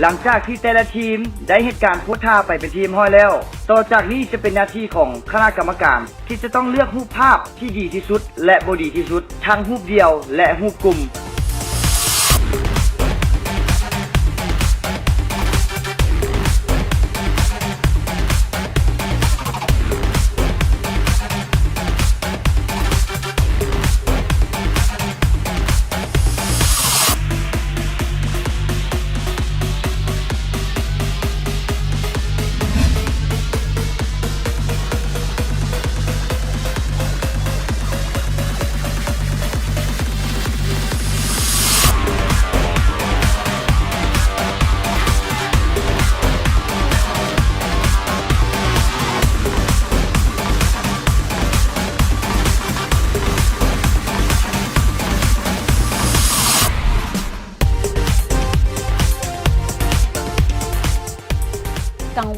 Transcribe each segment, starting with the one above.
หลังจากที่แต่ละทีมได้เหตุการณ์โพสท่าไปเป็นทีมห้อยแล้ว ต่อจากนี้จะเป็นหน้าที่ของคณะกรรมการ ที่จะต้องเลือกรูปภาพที่ดีที่สุด และบดีที่สุด ทั้งรูปเดียวและรูปกลุ่ม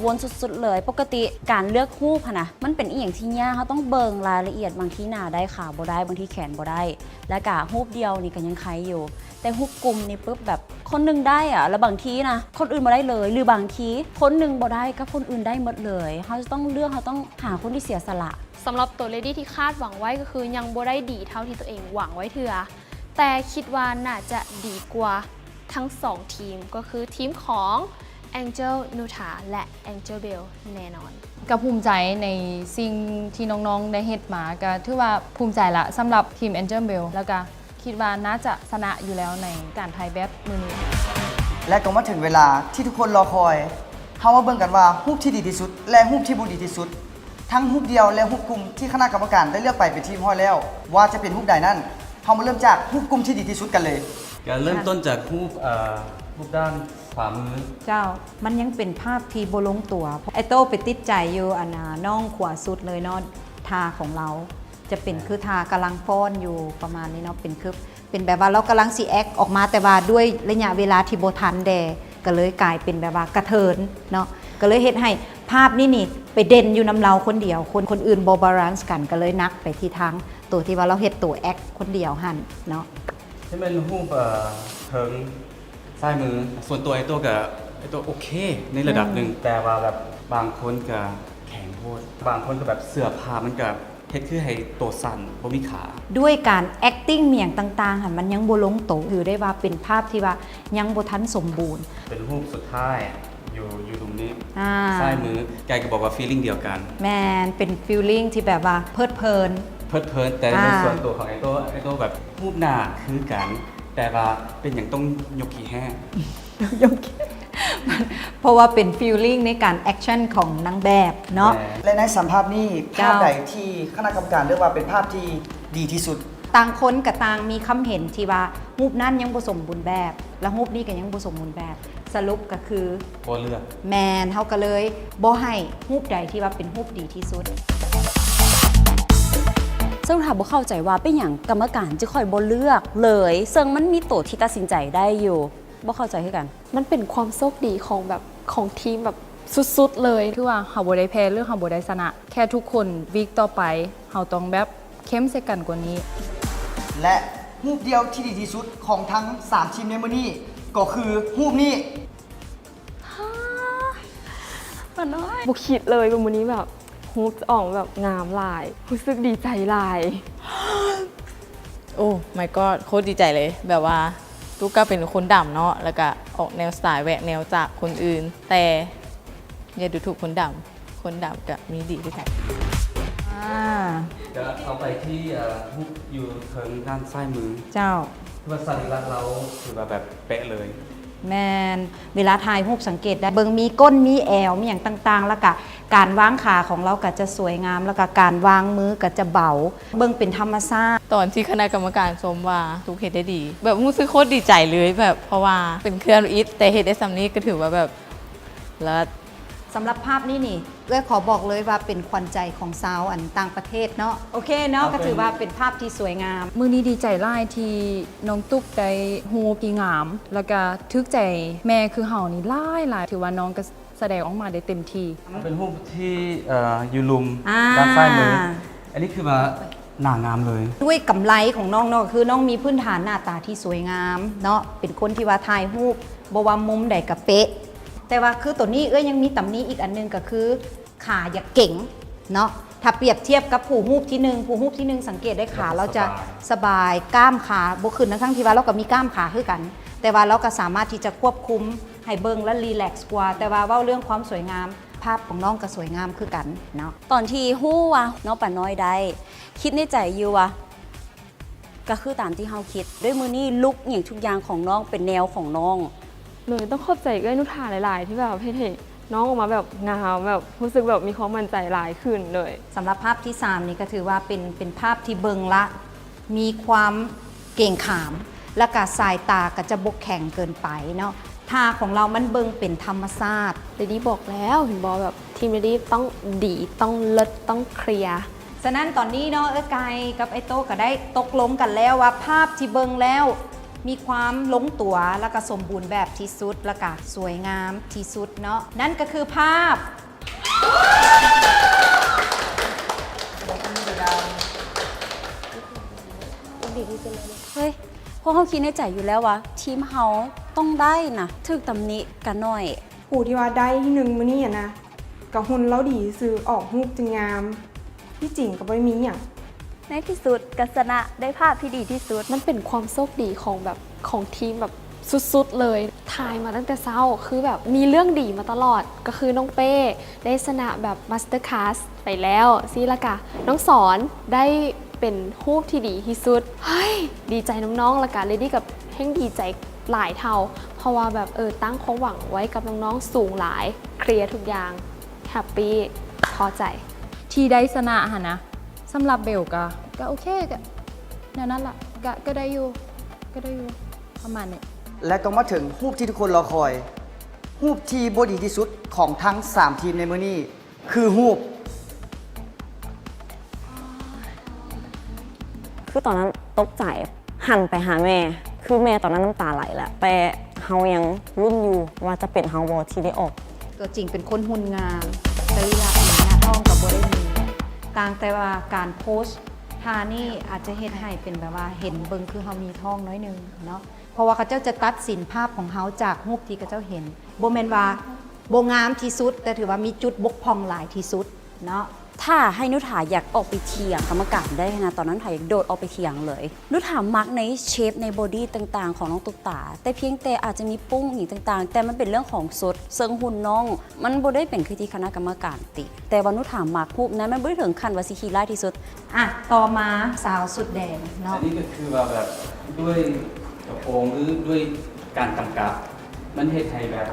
วลสุดๆ เลย ปกติการเลือกรูปอะนะมันเป็นอีหยังที่ยากเขาต้องเบิงรายละเอียดบางที่หน้าได้ขาบ่ได้บางที่แขนบ่ได้ และกะรูปเดียวนี่ก็ยังใครอยู่ แต่รูปกลุ่มนี่ปุ๊บแบบคนหนึงได้อะแล้วบางทีนะคนอื่นบ่ได้เลย หรือบางทีคนหนึงบ่ได้ก็คนอื่นได้หมดเลยเขาจะต้องเลือกเขาต้องหาคนที่เสียสละสำหรับตัวเลดี้ที่คาดหวังไว้ก็คือยังบ่ได้ดีเท่าที่ตัวเองหวังไว้เถื่อแต่คิดว่าน่าจะดีกว่าทั้ง 2 ทีมก็คือทีมของ Angel n u t a และ Angel Bell แน่นอน ก็ภูมิใจในสิ่งที่น้องๆ ได้เฮ็ดมาก็ถือว่าภูมิใจละสำหรับทีม Angel Bell แล้วก็คิดว่าน่าจะชนะอยู่แล้วในการถ่ายแบบมือนี้ และก็มาถึงเวลาที่ทุกคนรอคอยเฮามาเบิ่งกันว่ารูปที่ดีที่สุด และรูปที่บ่ดีที่สุด ทั้งรูปเดียวและรูปกลุ่มที่คณะกรรมการได้เลือกไปเป็นทีมห้อยแล้ว ว่าจะเป็นรูปใดนั้นเฮามาเริ่มจากรูปกลุ่มที่ดีที่สุดกันเลย การเริ่มต้นจากรูปเอ่อรูปด้าน ขวามือ เจ้ามันยังเป็นภาพที่บลงตัว ไอโต้ไปติดใจอยู่อันน่ะน้องขวาสุดเลยเนาะทาของเรา จะเป็นคือทากำลังฟ้อนอยู่ประมาณนี้เนาะเป็นคือเป็นแบบว่าเรากำลังซีแอคออกมาแต่ว่าด้วยระยะเวลาที่โบทันแดก็เลยกลายเป็นแบบว่ากระเทินเนาะก็เลยเฮ็ดให้ภาพนี่นี่ไปเด่นอยู่นำเราคนเดียว คนคนอื่นบอบาลานซ์กันก็เลยนักไปที่ทางตัวที่ว่าเราเฮ็ดตัวแอคคนเดียวหันเนาะที่เป็นรูปเอ่อเทิง ซ้ายมือ ส่วนตัวไอ้ตัวกับไอ้ตัวโอเค ในระดับหนึ่งแต่ว่าแบบบางคนกับแข็งโพดบางคนก็แบบเสื้อผ้ามันกับเฮ็ดคือให้ตัวสั่นบ่มีขา ด้วยการ acting เมียงต่างๆค่ะมันยังบ่ลงโตวถือได้ว่าเป็นภาพที่ว่ายังบ่ทันสมบูรณ์เป็นรูปสุดท้าย อยู่อยู่ตรงนี้อ่าซ้ายมือแกก็บอกว่า feeling เดียวกัน แมนเป็นฟีลลิ่งที่แบบว่าเพลิดเพลิน เพลิดเพลินแต่ในอ่า ส่วนตัวของไอ้ตัวไอ้ตัวแบบรูปหน้าคือกัน แต่ว่าเป็นอย่างต้องยกขี้แห้งยกมันเพราะว่าเป็นฟีลลิ่งในการแอคชั่นของนางแบบเนาะ และในสัมภาพนี้ภาพเจ้าใดที่คณะกรรมการเลือกว่าเป็นภาพที่ดีที่สุด ต่างคนกับต่างมีคำเห็นที่ว่ารูปนั้นยังบ่สมบูรณ์แบบ แล้วรูปนี้ก็ยังบ่สมบูรณ์แบบ สรุปก็คือก็เลือกแมนเฮาก็เลยบ่ให้รูปใดที่ว่าเป็นรูปดีที่สุด ซึ่งถ้าบ่เข้าใจว่าเป็นอย่างกรรมการจะคอยบ่เลือกเลย ซึ่งมันมีตัวที่ตัดสินใจได้อยู่บ่เข้าใจคือกัน มันเป็นความโชคดีของแบบของทีมแบบสุดๆเลยคือว่าเฮาบ่ได้แพ้หรือเฮาบ่ได้ชนะ แค่ทุกคนวีคต่อไปเฮาต้องแบบเข้มใส่กันกว่านี้ และรูปเดียวที่ดีที่สุดของทั้ง 3 ทีมในมือนี้ก็คือรูปนี้ มันน้อยบุคิดเลยวันนี้แบบ ฮูปออกมาแบบงามหลายรู้สึกดีใจหลาย โอ้ my god โคตรดีใจเลย แบบว่าลูกก็เป็นคนดำเนาะแล้วก็ออกแนวสไตล์แหวกแนวจากคนอื่น แต่อย่าดูถูกคนดำคนดำก็มีดีด้วยกันอ่าจะเอาไปที่เอ่อรูปอยู่เทิงด้านซ้ายมือ เจ้าคือว่าสรีระเราคือว่าแบบเป๊ะเลย แมนเวลาถ่ายรูปสังเกตได้เบิงมีก้นมีแอวมีอย่างต่างๆ แล้วก็การวางขาของเราก็จะสวยงาม แล้วก็การวางมือก็จะเบา เบิงเป็นธรรมชาติตอนที่คณะกรรมการชมว่าทุกเห็ดได้ดี แบบมูซื้อโคตรดีใจเลยแบบเพราะว่าเป็นเครื่องอิทแต่เห็ดได้สำนี้ก็ถือว่าแบบแล้ว สำหรับภาพนี้นี่เอ้ยขอบอกเลยว่าเป็นควันใจของสาวอันต่างประเทศเนาะโอเคเนาะเอาเป็ก็นถือว่าเป็นภาพที่สวยงาม มือนี้ดีใจหลายที่น้องตุ๊กได้ฮูปที่งาม แล้วก็ทึกใจแม่คือเฮานี่หลายหลายถือว่าน้องก็แสดงออกมาได้เต็มที่ เป็นรูปที่เอ่ออยู่ลุมอ่า ด้านซ้ายมือ อันนี้คือว่าหน้างามเลย ด้วยกำไรของน้องเนาะคือน้องมีพื้นฐานหน้าตาที่สวยงามเนาะเป็นคนที่ว่าถ่ายรูปบว่ามุมใดกะเป๊ะ แต่ว่าคือตัวนี้เอ้ยยังมีตำหนี้อีกอันหนึงก็คือขาอย่าเก่งเนาะถ้าเปรียบเทียบกับผู้รูปที่หนึ่งผู้รูปที่หนึ่งสังเกตได้ขาเราจะสบายกล้ามขาบขึ้นทั้งๆที่ว่าเราก็มีกล้ามขาคือกัน แต่ว่าเราก็สามารถที่จะควบคุมให้เบิ่งและรีแลกซ์กว่า แต่ว่าเว่าเรื่องความสวยงาม ภาพของน้องก็สวยงามคือกันเนาะตอนที่ฮู้ว่าน้องป่าน้อยได้ คิดในใจอยู่ว่าก็คือตามที่เฮาคิด ด้วยมือนี้ลุกอย่างทุกอย่างของน้องเป็นแนวของน้อง เลยต้องขอบใจเอ้ยนุชาหลายๆ ที่แบบเท่ๆน้องออกมาแบบงามแบบรู้สึกแบบมีความมั่นใจหลายขึ้นเลยสำหรับภาพที่ 3 นี่ก็ถือว่าเป็นเป็นภาพที่เบิงละ มีความเก่งขาม และกาสายตาก็จะบกแข็งเกินไปเนาะท่าของเรามันเบิงเป็นธรรมชาติเดดี้บอกแล้วเห็นบอกแบบทีมเดดี้ต้องดีต้องเลิศต้องเคลียร์ฉะนั้นตอนนี้เนาะเอ้ยไกายกับไอโต้ก็ได้ตกลงกันแล้วว่าภาพที่เบิงแล้ว มีความลงตัวแล้วก็สมบูรณ์แบบที่สุดแล้วก็สวยงามที่สุดเนาะนั่นก็คือภาพเฮ้ยพวกเขาคิดในใจอยู่แล้วว่าทีมเฮาต้องได้นะถึกตำหนิกันหน่อยผู้ที่ว่าได้ที่หนึ่งมื้อนี้อะนะกับหุ่นเราดีซื้อออกรูปจึงงาม ที่จริงก็ไม่มีอย่าง ในที่สุดกัสนะได้ภาพที่ดีที่สุด มันเป็นความโชคดีของแบบของทีมแบบสุดๆเลยถ่ายมาตั้งแต่เช้า คือแบบมีเรื่องดีมาตลอด ก็คือน้องเป้ ได้ชนะแบบมาสเตอร์ค s สไปแล้วซีละกะ น้องสอนได้เป็นฮูปที่ดีที่สุด เฮ้ย ดีใจน้องๆละกะเลยดีกับเฮงดีใจหลายเท่า เพราะว่าแบบเออตั้งความหวังไว้กับน้องๆสูงหลาย เคลียร์ทุกอย่าง แฮปปี้ พอใจ ที่ได้ชนะหะนะ สำหรับเบลก็ก็โอเคก็แนวนั้นละก็ก็ได้อยู่ก็ได้อยู่ประมาณนี้ และก็มาถึงรูปที่ทุกคนรอคอยรูปที่บดีที่สุดของทั้ง 3 ทีมในมือนี้ คือรูปคือตอนนั้นตกใจหันไปหาแม่ คือแม่ตอนนั้นน้ำตาไหลแหละแต่เฮายังรุ่นอยู่ว่าจะเป็นเฮาบอที่ได้ออก ตัวจริงเป็นคนหุ่นงามสรีระดีหน้าท้องกับบ่ได้มี ต่างแต่ว่าการโพสต์ท่านี่อาจจะเฮ็ดให้เป็นแบบว่าเห็นเบิงคือเฮามีท้องน้อยนึงเนาะเพราะว่าเขาเจ้าจะตัดสินภาพของเฮาจากรูปที่เขาเจ้าเห็นบ่แม่นว่าบ่งามที่สุด แต่ถือว่ามีจุดบกพร่องหลายที่สุดเนาะ ถ้าให้นุถาอยากออกไปเถียงกรรมการได้นะตอนนั้นถ่ายอยากโดดออกไปเถียงเลย นุถามักในเชฟในบอดี้ต่างๆ ของน้องตุ๊กตา แต่เพียงแต่อาจจะมีปุ้งหนีต่างๆ แต่มันเป็นเรื่องของสดเซิงหุ่นน้อง มันบ่ได้เป็นคือที่คณะกรรมการติ แต่ว่านุถามักรูปนั้นมันบ่ได้ถึงขั้นว่าสิคีไล่ที่สุด อะ ต่อมาสาวสุดแดงเนาะอันนี้ก็คือว่าแบบด้วยกระโปรงหรือด้วยการกำกับ มันเฮ็ดให้แบบ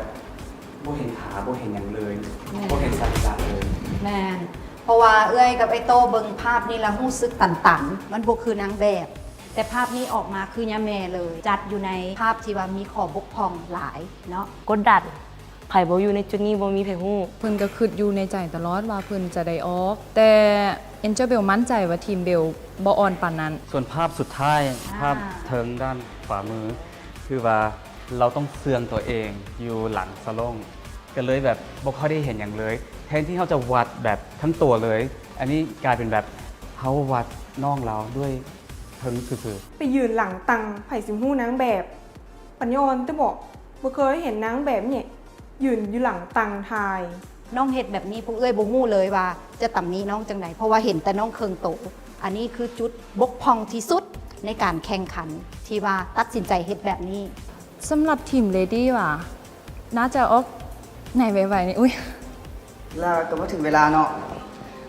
บ่เห็นขาบ่เห็นอย่างเลยบ่เห็นสัดส่วนเลย แมน เพราะว่าเอื้อยกับไอโตเบิงภาพนี้แล้วรู้สึกตันๆ มันบ่คือนางแบบ แต่ภาพนี้ออกมาคือยาแม่เลย จัดอยู่ในภาพที่ว่ามีขอบกพร่องหลายเนาะกดดันไผ่บอยู่ในจุดนี้บ่มีไผฮู้เพิ่นก็คิดอยู่ในใจตลอดว่าเพิ่นจะได้ออก แต่เอ็นเจอร์เบลมั่นใจว่าทีมเบลบ่อ่อนปานนั้น ส่วนภาพสุดท้ายภาพเทิงด้านขวามือ คือว่าเราต้องเฟืองตัวเองอยู่หลังสะโลง ก็เลยแบบบ่ค่อยได้เห็นอย่างเลย แทนที่เขาจะวัดแบบทั้งตัวเลย อันนี้กลายเป็นแบบเขาวัดน่องเราด้วยเทิงคือไปยืนหลังตังไผ่สิมหู้นางแบบ ปัญญอนจะบอกบ่เคยเห็นนางแบบเนี่ยยืนอยู่หลังตังทายน้องเฮ็ดแบบนี้พวกเอ้ยบ่ฮู้เลยว่า จะตำหนี้น้องจังไดเพราะว่าเห็นแต่น้องเคิงโต อันนี้คือจุดบกพร่องที่สุดในการแข่งขันที่ว่าตัดสินใจเฮ็ดแบบนี้สำหรับทีมเลดี้ว่ะน่าจะออก ไหนไวๆนี่อุ้ยแล้วก็มาถึงเวลาเนาะ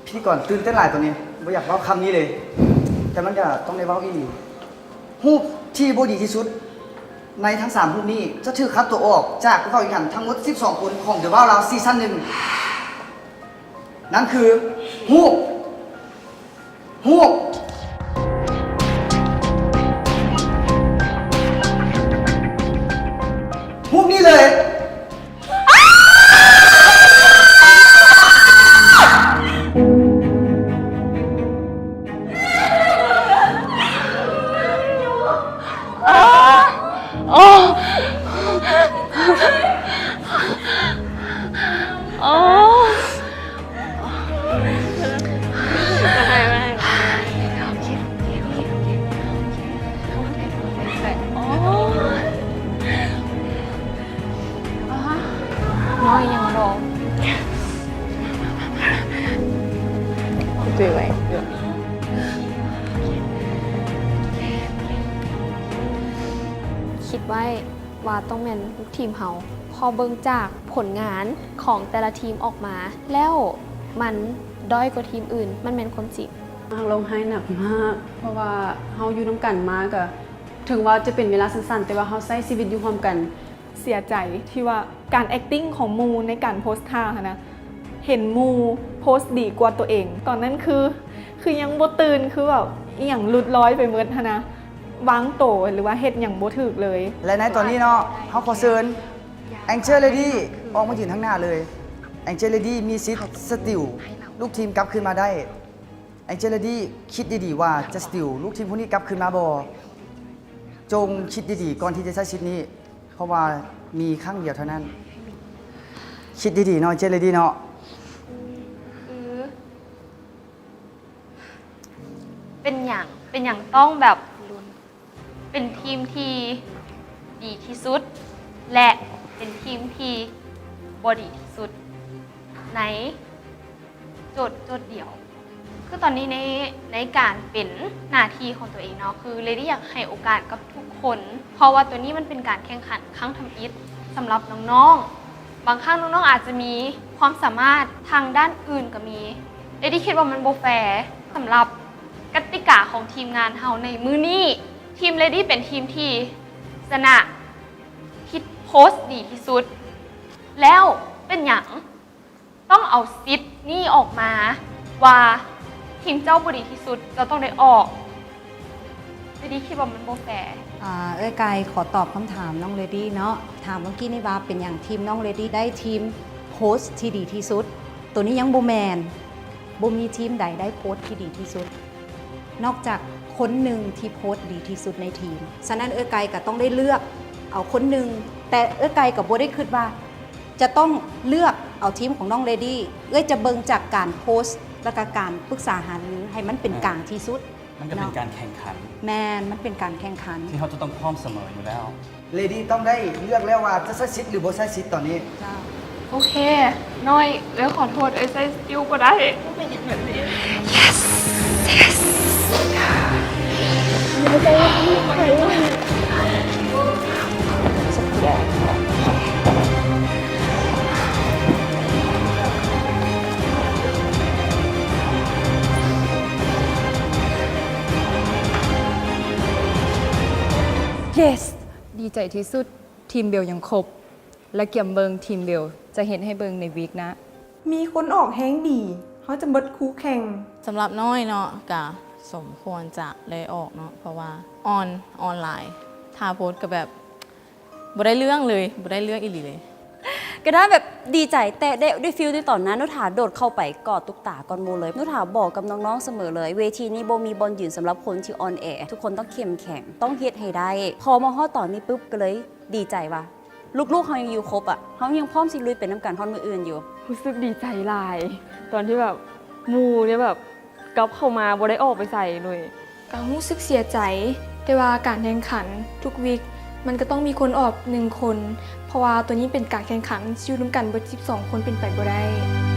พธี่ก่อนตื่นเต้นหลายตัวนี้ไม่อยากเล่าคำนี้เลย แต่มันก็ต้องได้เล่าอีกรูปที่บดีที่สุด ในทั้ง3รูปนี้จะถือคัดตัวออกจากผู้เข้าแข่งขันทั้งหมด 12 คนของ The Wow ลาวซีซั่นหนึ่งนั่นคือรูปรูปรูปนี้เลย น้อยยังรอ对ไหคิดไว้ว่าต้องเป็นลูกทีมเฮาพอเบิ่งจากผลงานของแต่ละทีมออกมา แล้วมันด้อยกว่าทีมอื่น มันเป็นคนจิบมากร้องไห้หนักมาก เพราะว่าเฮาอยู่น้ำกันมากอะถึงว่าจะเป็นเวลาสั้นๆ แต่ว่าเฮาใช้ชีวิตอยู่ร่วมกัน เสียใจที่ว่าการ acting ของมูในการโพสท่าค่ะนะเห็นมูโพสดีกว่าตัวเอง ตอนนั้นคือ คือยังบ่ตื่นคือแบบอหย่างหลุดร้อยไปเมิดนนะวางโตหรือว่าเฮ็ดอย่างบ่ถึกเลย และในตอนนี้เนาะเขาขอเชิญแองเจลเลดี้ออกมายืนข้างหน้าเลยแองเจลเลดี้มีสิทสติลลูกทีมกลับขึ้นมาได้แองเจลเลดี้คิดดีๆว่าจะสติลลูกทีมพวกนี้กลับขึ้นมาบอจงคิดดีๆก่อนที่จะใช้สิทธิ์นี้ เพราะว่ามีครั้งเดียวเท่านั้น คิดดีๆเนาะเจลเลยดีเนาะคือเป็นอย่างเป็นอย่างต้องแบบลุ้นเป็นทีมที่ดีที่สุด และเป็นทีมที่บอดีที่สุดในโจทย์โจทย์เดียว คือตอนนี้ในในการเป็นหน้าที่ของตัวเองเนาะคือเลดี้อยากให้โอกาสกับทุกคน เพราะว่าตัวนี้มันเป็นการแข่งขันครั้งทำอิฐสำหรับน้องๆ บางครั้งน้องๆอาจจะมีความสามารถทางด้านอื่นก็มีเลดี้คิดว่ามันโบแฟร์สำหรับกติกาของทีมงานเฮาในมือนี้ทีมเลดี้เป็นทีมที่ชนะคิดโพสต์ดีที่สุด แล้วเป็นอย่างต้องเอาซิปนี่ออกมาว่า ทีมเจ้าบดีที่สุดเราต้องได้ออกไม่ได้คิดว่ามันโบแฟร์อ่าเอ้ยกายขอตอบคำถามน้องเลดี้เนาะถามเมื่อกี้นี่ว่าเป็นอย่างทีมน้องเลดี้ได้ทีมโพสต์ที่ดีที่สุด ตัวนี้ยังบูแมนบูมีทีมใดได้โพสต์ที่ดีที่สุด นอกจากคนหนึ่งที่โพสต์ดีที่สุดในทีมฉะนั้นเอ้ยกายก็ต้องได้เลือกเอาคนหนึ่งแต่เอ้ยกายกับโบได้คิดว่า จะต้องเลือกเอาทีมของน้องเลดี้เอ้ยจะเบิงจากการโพสต์ และก็การปรึกษาหารือให้มันเป็นกลางที่สุด มันก็เป็นการแข่งขัน แมนมันเป็นการแข่งขัน ที่เขาจะต้องพร้อมเสมออยู่แล้ว เลดี้ต้องได้เลือกแล้วว่าจะใช้สิทธิ์หรือบ่ใช้สิทธิ์ตอนนี้โอเค น้อยแล้วขอโทษเอ้ยใส่สกิลก็ได้ yes ดีใจที่สุดทีมเบลยังครบ และเกี่ยมเบิงทีมเบลจะเห็นให้เบิงในวีคหนะ มีคนออกแห้งดีเขาจะเบิดคู่แข่งสำหรับน้อยเนาะกะสมควรจะเลยออกเนาะเพราะว่าออนออนไลน์ทาโพสต์ก็แบบบ่ได้เรื่องเลยบ่ได้เรื่องอีหลีเลย ก็ได้แบบดีใจแต่ได้ได้ฟิลที่ตอนนั้นนุถาโดดเข้าไปกอดตุกตาก่อนโมเลยนุถาบอกกับน้องๆเสมอเลย เวทีนี้โบมีบอลยืนสำหรับคนที่ออนแอร์ทุกคนต้องเข้มแข็งต้องเฮ็ดให้ได้ พอมาฮอดตอนนี้ปุ๊บก็เลยดีใจว่าลูกๆเขายังอยู่ครบอะเขายังพร้อมสิลุยเป็นน้ำกันฮอดมืออื่นอยู่รู้สึกดีใจหลาย ตอนที่แบบหมูเนี่ยแบบกลับเข้ามาบ่ได้ออกไปใส่เลยก็รู้สึกเสียใจแต่ว่าการแข่งขันทุกวีค มันก็ต้องมีคนออกหนึ่งคน เพราะว่าตัวนี้เป็นการแข่งขันชิวร่วมกันเบิด12 คนเป็นไปบ่ได้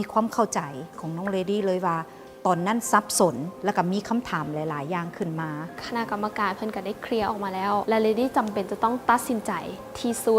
มีความเข้าใจของน้องเลดี้เลยว่า ตอนนั้นซับสนแล้วก็มีคำถามหลาย ๆ อย่างขึ้นมา คณะกรรมการเพิ่นก็ได้เคลียร์ออกมาแล้ว และเลดี้จำเป็นจะต้องตัดสินใจที่สุด